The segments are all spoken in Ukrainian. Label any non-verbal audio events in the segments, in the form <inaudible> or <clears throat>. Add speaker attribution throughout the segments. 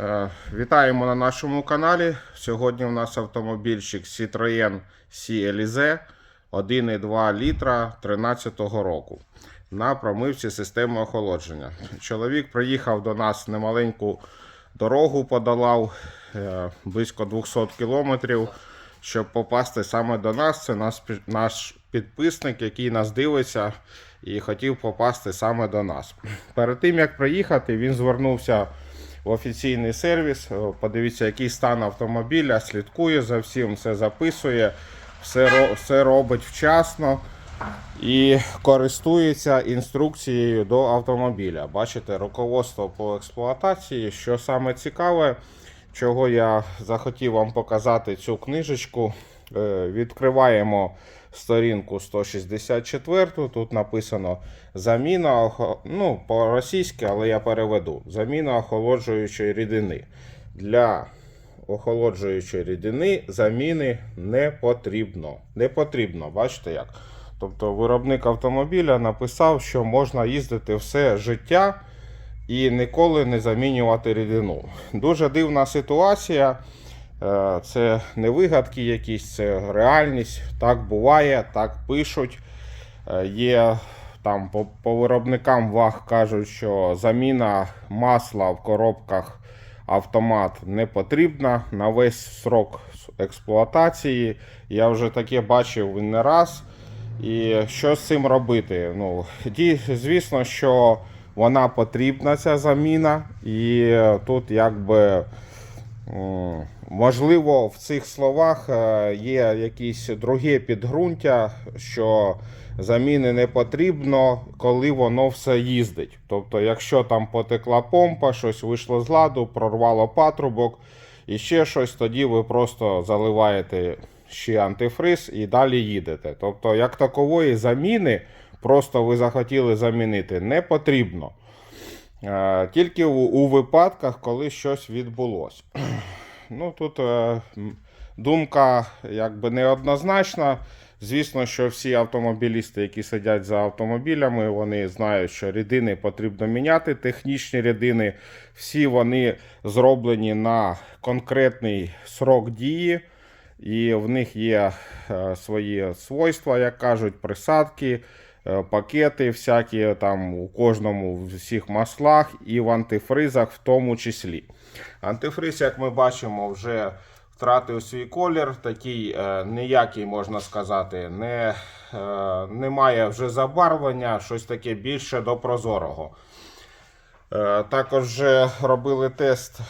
Speaker 1: Е, Вітаємо на нашому каналі. Сьогодні у нас автомобільчик Citroën CLZ 1,2 літра 13 року на промивці системи охолодження. Чоловік приїхав до нас немаленьку дорогу, подолав е, близько 200 кілометрів, щоб попасти саме до нас. Це наш підписник, який нас дивиться і хотів попасти саме до нас. Перед тим як приїхати, він звернувся в офіційний сервіс. Подивіться, який стан автомобіля, слідкує за всім, все записує, все, все робить вчасно і користується інструкцією до автомобіля. Бачите, руководство по експлуатації. Що саме цікаве, чого я захотів вам показати цю книжечку. Е, Відкриваємо сторінку 164. Тут написано заміна ну, по-російськи, але я переведу. Заміна охолоджуючої рідини. Для охолоджуючої рідини заміни не потрібно. Не потрібно, бачите як. Тобто виробник автомобіля написав, що можна їздити все життя і ніколи не замінювати рідину. Дуже дивна ситуація. Е, Це не вигадки якісь, це реальність. Так буває, так пишуть. Е, Є там по, по виробникам ваг кажуть, що заміна масла в коробках автомат не потрібна на весь срок експлуатації. Я вже таке бачив не раз. І що з цим робити? Ну, звісно, що вона потрібна, ця заміна, і тут якби. Можливо, в цих словах е, є якісь друге підґрунтя, що заміни не потрібно, коли воно все їздить. Тобто, якщо там потекла помпа, щось вийшло з ладу, прорвало патрубок і ще щось, тоді ви просто заливаєте ще антифриз і далі їдете. Тобто, як такової заміни, просто ви захотіли замінити, не потрібно. Е, Тільки у, у випадках, коли щось відбулося. Ну тут е, думка якби неоднозначна. Звісно, що всі автомобілісти, які сидять за автомобілями, вони знають, що рідини потрібно міняти. Технічні рідини, всі вони зроблені на конкретний срок дії, і в них є е, свої свойства, як кажуть, присадки, пакети, всякі там у кожному в всіх маслах і в антифризах в тому числі. Антифриз, як ми бачимо, вже втратив свій колір, такий е, ніякий, можна сказати, не, е, немає вже забарвлення, щось таке більше до прозорого. Е, також робили тест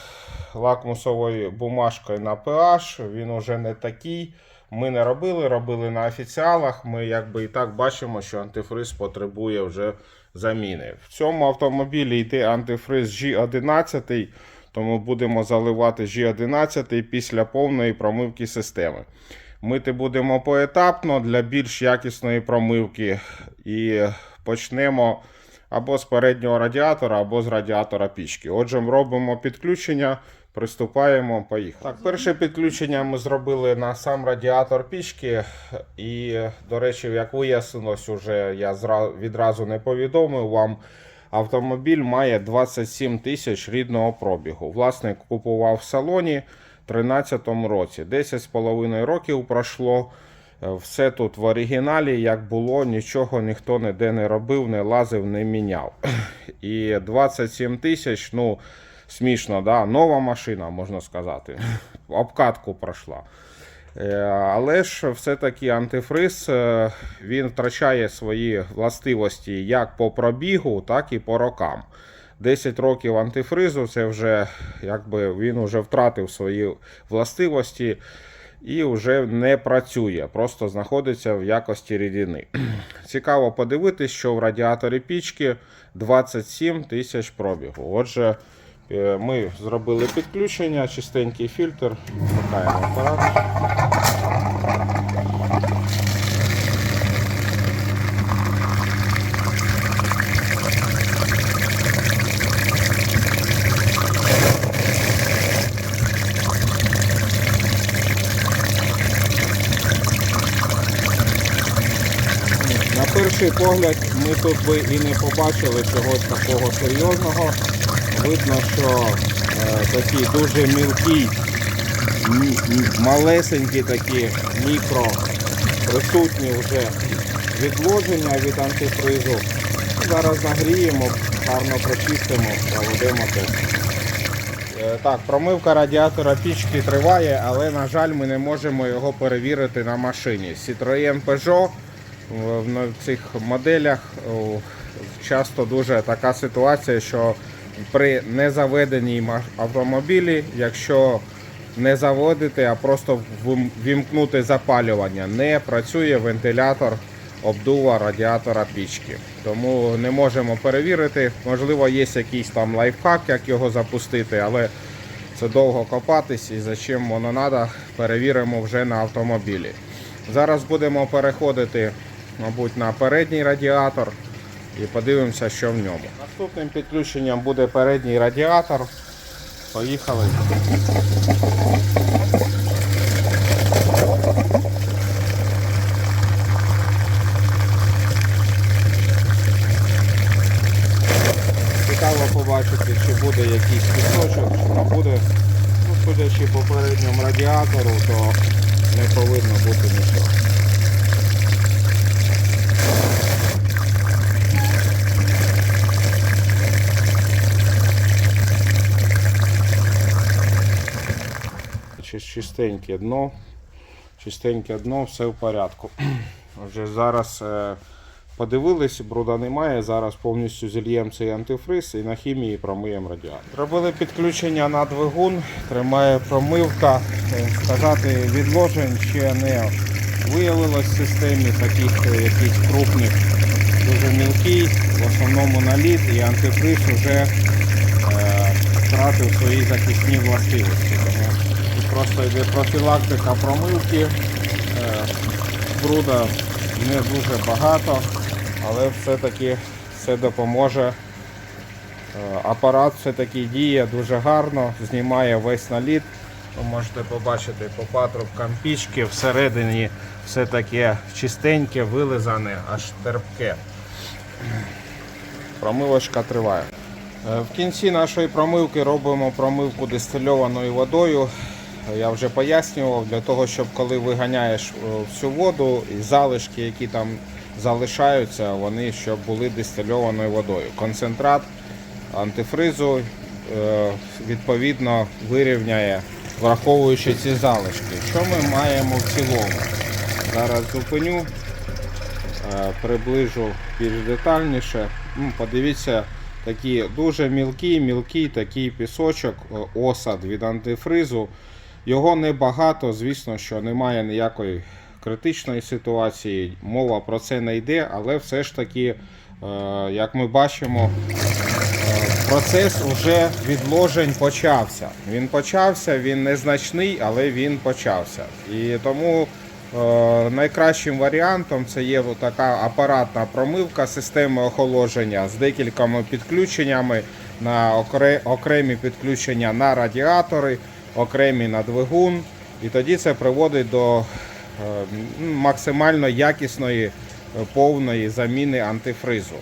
Speaker 1: лакмусовою бумажкою на pH, він уже не такий. Ми не робили, робили на офіціалах. Ми якби і так бачимо, що антифриз потребує вже заміни. В цьому автомобілі йде антифриз G11, тому будемо заливати G11 після повної промивки системи. Мити будемо поетапно для більш якісної промивки і почнемо або з переднього радіатора, або з радіатора пічки. Отже, робимо підключення, приступаємо, поїхали. Так, перше підключення ми зробили на сам радіатор пічки. І, до речі, як вияснилось, уже я відразу не повідомив вам. Автомобіль має 27 тисяч рідного пробігу. Власник купував в салоні в 2013 році. 10,5 років пройшло. Все тут в оригіналі, як було, нічого ніхто ніде не робив, не лазив, не міняв. <clears throat> І 27 тисяч, ну, смішно, да? нова машина, можна сказати. <laughs> Обкатку пройшла. Е, Але ж все-таки антифриз е, він втрачає свої властивості як по пробігу, так і по рокам. 10 років антифризу це вже якби він вже втратив свої властивості і вже не працює, просто знаходиться в якості рідини. <clears throat> Цікаво подивитись, що в радіаторі пічки 27 тисяч пробігу. Отже, ми зробили підключення, чистенький фільтр, вмикаємо апарат. На перший погляд ми тут би і не побачили чогось такого серйозного. Видно, що такі дуже мілкі, малесенькі такі мікро присутні вже відложення від антифризу. Зараз нагріємо, гарно прочистимо, проведемо тест. Е, Так, промивка радіатора пічки триває, але, на жаль, ми не можемо його перевірити на машині. Citroën Peugeot в цих моделях часто дуже така ситуація, що при незаведеній автомобілі, якщо не заводити, а просто вімкнути запалювання, не працює вентилятор обдува радіатора пічки. Тому не можемо перевірити. Можливо, є якийсь там лайфхак, як його запустити, але це довго копатись і за чим воно треба, перевіримо вже на автомобілі. Зараз будемо переходити, мабуть, на передній радіатор і подивимося, що в ньому. Наступним підключенням буде передній радіатор. Поїхали. Цікаво побачити, чи буде якийсь пісочок, чи не буде. Ну, судячи по передньому радіатору, то не повинно бути нічого. Чи- Чистеньке дно, чистеньке дно, все в порядку. <clears throat> Отже, зараз е, подивились, бруда немає. Зараз повністю зільємо цей антифриз і на хімії промиємо радіатор. Робили підключення на двигун, тримає промивка. Е, Сказати, відложень ще не виявилось в системі таких е, якихось крупних, дуже мілкий, в основному наліт і антифриз вже втратив свої захисні властивості. Просто йде профілактика промивки. Е, бруда не дуже багато, але все-таки це допоможе. Е, Апарат все-таки діє дуже гарно, знімає весь наліт. Ви можете побачити по патрубкам пічки, всередині все таке чистеньке, вилизане, аж терпке. Промивочка триває. Е, В кінці нашої промивки робимо промивку дистильованою водою. Я вже пояснював, для того, щоб коли виганяєш е, всю воду і залишки, які там залишаються, вони щоб були дистильованою водою. Концентрат антифризу е, відповідно вирівняє, враховуючи ці залишки. Що ми маємо в цілому? Зараз зупиню. Е, приближу більш детальніше. Подивіться, такі дуже мілкий, мілкий такий пісочок, осад від антифризу. Його небагато, звісно, що немає ніякої критичної ситуації. Мова про це не йде, але все ж таки, е, як ми бачимо, е, процес уже відложень почався. Він почався, він незначний, але він почався. І тому Е, Найкращим варіантом це є така апаратна промивка системи охолодження з декількома підключеннями на окремі підключення на радіатори, окремі на двигун. І тоді це приводить до е, максимально якісної е, повної заміни антифризу.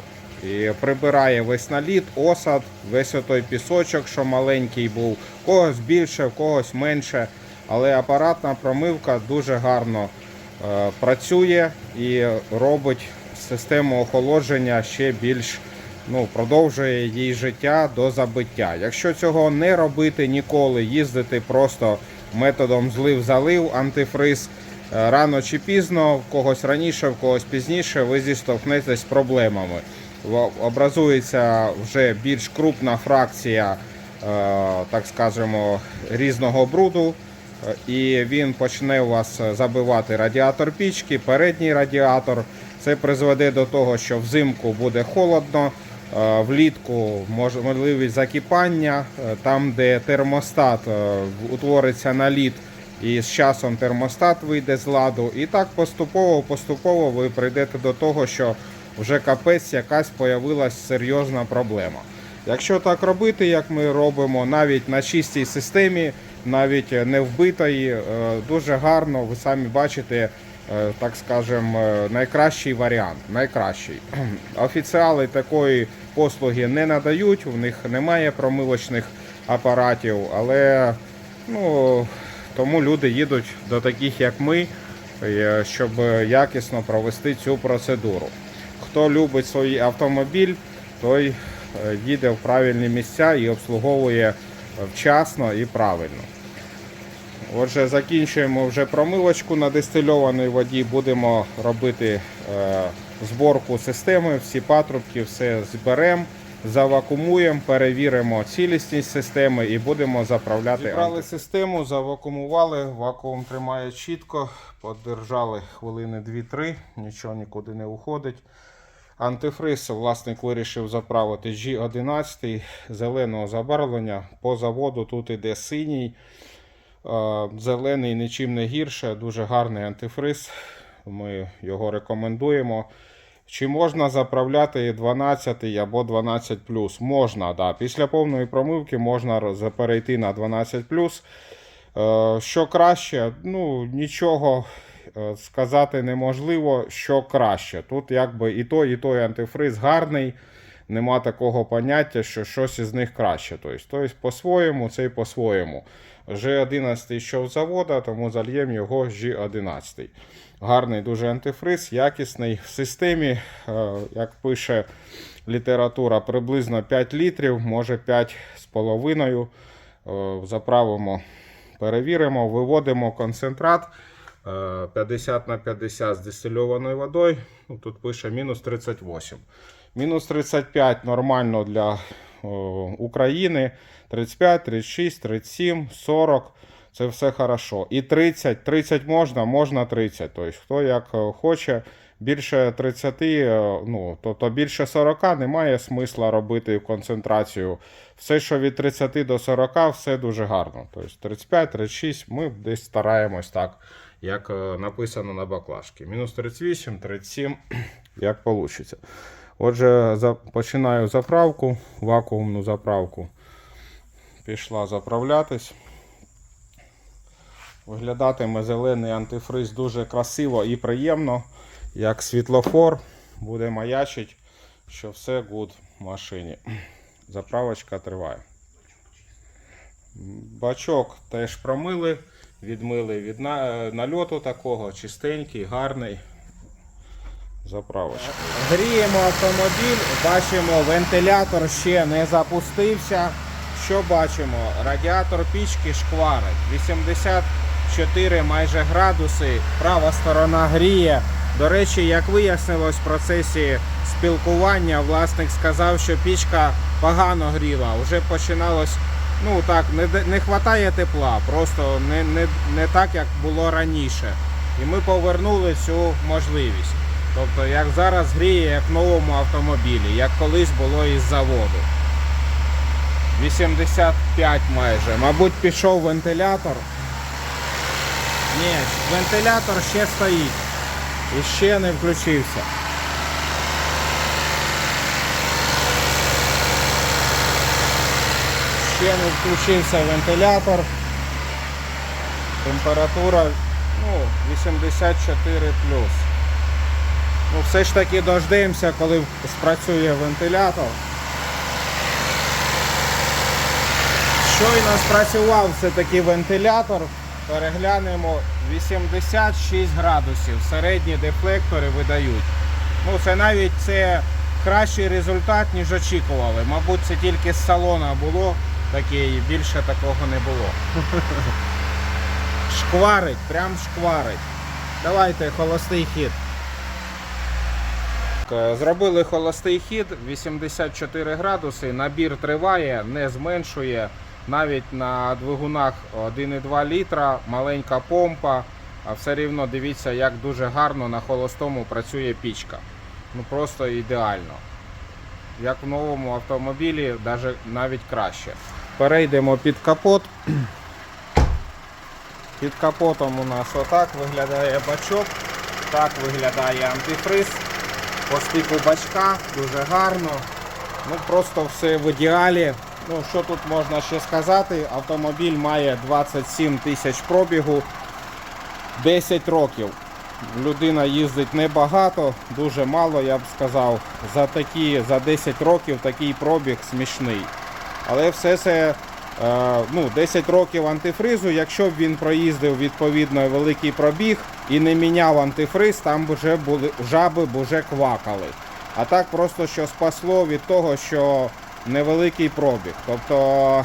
Speaker 1: І прибирає весь наліт, осад, весь отой пісочок, що маленький був, когось більше, в когось менше. Але апаратна промивка дуже гарно е, працює і робить систему охолодження ще більш ну, продовжує її життя до забиття. Якщо цього не робити ніколи, їздити просто методом злив-залив, антифриз, е, рано чи пізно, в когось раніше, в когось пізніше, ви зіштовхнетесь з проблемами. Образується вже більш крупна фракція, е, так скажемо, різного бруду. Е, І він почне у вас забивати радіатор пічки, передній радіатор. Це призведе до того, що взимку буде холодно, влітку мож- можливість закипання, е, там, де термостат е, утвориться наліт, і з часом термостат вийде з ладу. І так поступово, поступово ви прийдете до того, що вже капець якась появилась серйозна проблема. Якщо так робити, як ми робимо, навіть на чистій системі, навіть не вбитої, е, дуже гарно, ви самі бачите, е, так скажемо, е, найкращий варіант. Найкращий. <clears throat> Офіціали такої послуги не надають, у них немає промивочних апаратів, але ну, тому люди їдуть до таких, як ми, е, щоб якісно провести цю процедуру. Хто любить свій автомобіль, той е, їде в правильні місця і обслуговує вчасно і правильно. Отже, закінчуємо вже промивочку на дистильованій воді. Будемо робити зборку системи, всі патрубки, все зберемо, завакумуємо, перевіримо цілісність системи і будемо заправляти. Зібрали систему, завакумували, вакуум тримає чітко, подержали хвилини 2-3, нічого нікуди не уходить. Антифриз власник вирішив заправити G11 зеленого забарвлення. По заводу тут іде синій. Е, Зелений нічим не гірше, дуже гарний антифриз. Ми його рекомендуємо. Чи можна заправляти 12 або 12 Можна, да. Після повної промивки можна перейти на 12 Е, Що краще, ну нічого е, сказати неможливо, що краще. Тут якби і той, і той антифриз гарний. Нема такого поняття, що щось із них краще. Тобто, по-своєму, цей по-своєму. G11 йшов з завода, тому зальємо його G11. Гарний дуже антифриз, якісний в системі, е, як пише література, приблизно 5 літрів, може 5,5. Е, Заправимо, перевіримо, виводимо концентрат е, 50 на 50 з дистильованою водою. Ну, Тут пише мінус 38. Мінус 35 нормально для о, України. 35, 36, 37, 40. Це все хорошо. І 30, 30 можна, можна 30. Тобто, хто як е, хоче. Більше 30, е, ну, тобто більше 40 немає смисла робити концентрацію. Все, що від 30 до 40, все дуже гарно. Тобто 35, 36 ми десь стараємось так, як е, написано на баклажці. Мінус 38, 37, <clears throat> як вийде. Отже, починаю заправку, вакуумну заправку. Пішла заправлятись. Виглядатиме зелений антифриз дуже красиво і приємно, як світлофор. Буде маячить, що все гуд в машині. Заправочка триває. Бачок теж промили, відмили від нальоту такого, чистенький, гарний. Заправочка. Гріємо автомобіль, бачимо, вентилятор ще не запустився. Що бачимо? Радіатор пічки шкварить. 84 майже градуси, права сторона гріє. До речі, як вияснилось в процесі спілкування, власник сказав, що пічка погано гріла. Вже починалось, ну так, не, не вистачає тепла, просто не, не, не так, як було раніше. І ми повернули цю можливість. Тобто, як зараз гріє, як в новому автомобілі, як колись було із заводу. 85 майже. Мабуть, пішов вентилятор. Ні, вентилятор ще стоїть. І ще не включився. Ще не включився вентилятор. Температура ну, 84 плюс. Ну, все ж таки дождемося, коли спрацює вентилятор. Щойно спрацював все-таки вентилятор. Переглянемо 86 градусів. Середні дефлектори видають. Ну, це навіть це кращий результат, ніж очікували. Мабуть, це тільки з салона було таке і більше такого не було. <laughs> Шкварить, прям шкварить. Давайте холостий хід. Е, Зробили холостий хід 84 градуси. Набір триває, не зменшує. Навіть на двигунах 1,2 літра, маленька помпа. А все рівно дивіться, як дуже гарно на холостому працює пічка. Ну просто ідеально. Як в новому автомобілі, навіть краще. Перейдемо під капот. Під капотом у нас отак виглядає бачок, так виглядає антифриз. По стику бачка дуже гарно. Ну просто все в ідеалі. Ну що тут можна ще сказати? Автомобіль має 27 тисяч пробігу, 10 років. Людина їздить небагато, дуже мало, я б сказав. За такі, за 10 років такий пробіг смішний. Але все це ну, 10 років антифризу, якщо б він проїздив відповідно великий пробіг і не міняв антифриз, там вже були жаби б вже квакали. А так просто що спасло від того, що невеликий пробіг. Тобто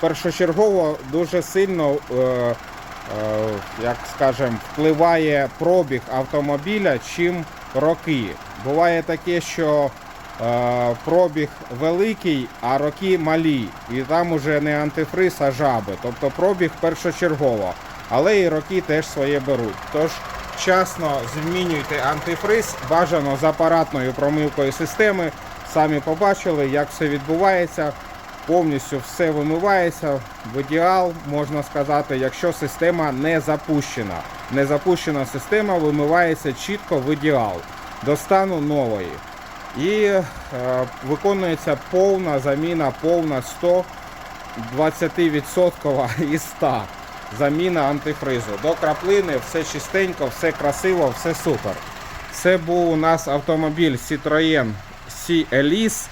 Speaker 1: першочергово дуже сильно, е, е, як скажем, впливає пробіг автомобіля, чим роки. Буває таке, що е, пробіг великий, а роки малі. І там уже не антифриз, а жаби. Тобто пробіг першочергово. Але і роки теж своє беруть. Тож вчасно змінюйте антифриз, бажано з апаратною промивкою системи. Самі побачили, як все відбувається. Повністю все вимивається в ідеал, можна сказати, якщо система не запущена. Не запущена система вимивається чітко в ідеал до стану нової. І е, виконується повна заміна, повна 120% із 100 заміна антифризу. До краплини все чистенько, все красиво, все супер. Це був у нас автомобіль Citroën C-Elise.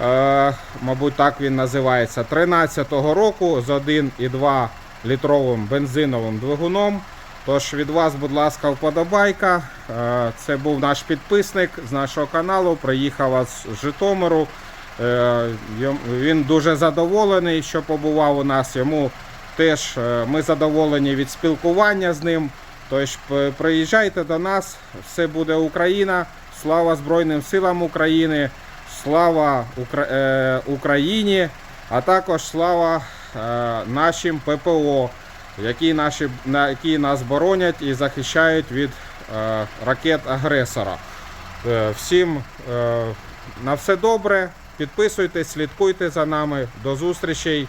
Speaker 1: Е, мабуть, так він називається. 13-го року з 1,2 літровим бензиновим двигуном. Тож від вас, будь ласка, вподобайка. Е, Це був наш підписник з нашого каналу. Приїхав з Житомиру. Е, Він дуже задоволений, що побував у нас. Йому теж е, ми задоволені від спілкування з ним. Тож приїжджайте до нас, все буде Україна. Слава Збройним силам України, слава Укра... Україні, а також слава нашим ППО, які, наші, на, які нас боронять і захищають від е, ракет агресора. Е, всім е, на все добре. Підписуйтесь, слідкуйте за нами. До зустрічей.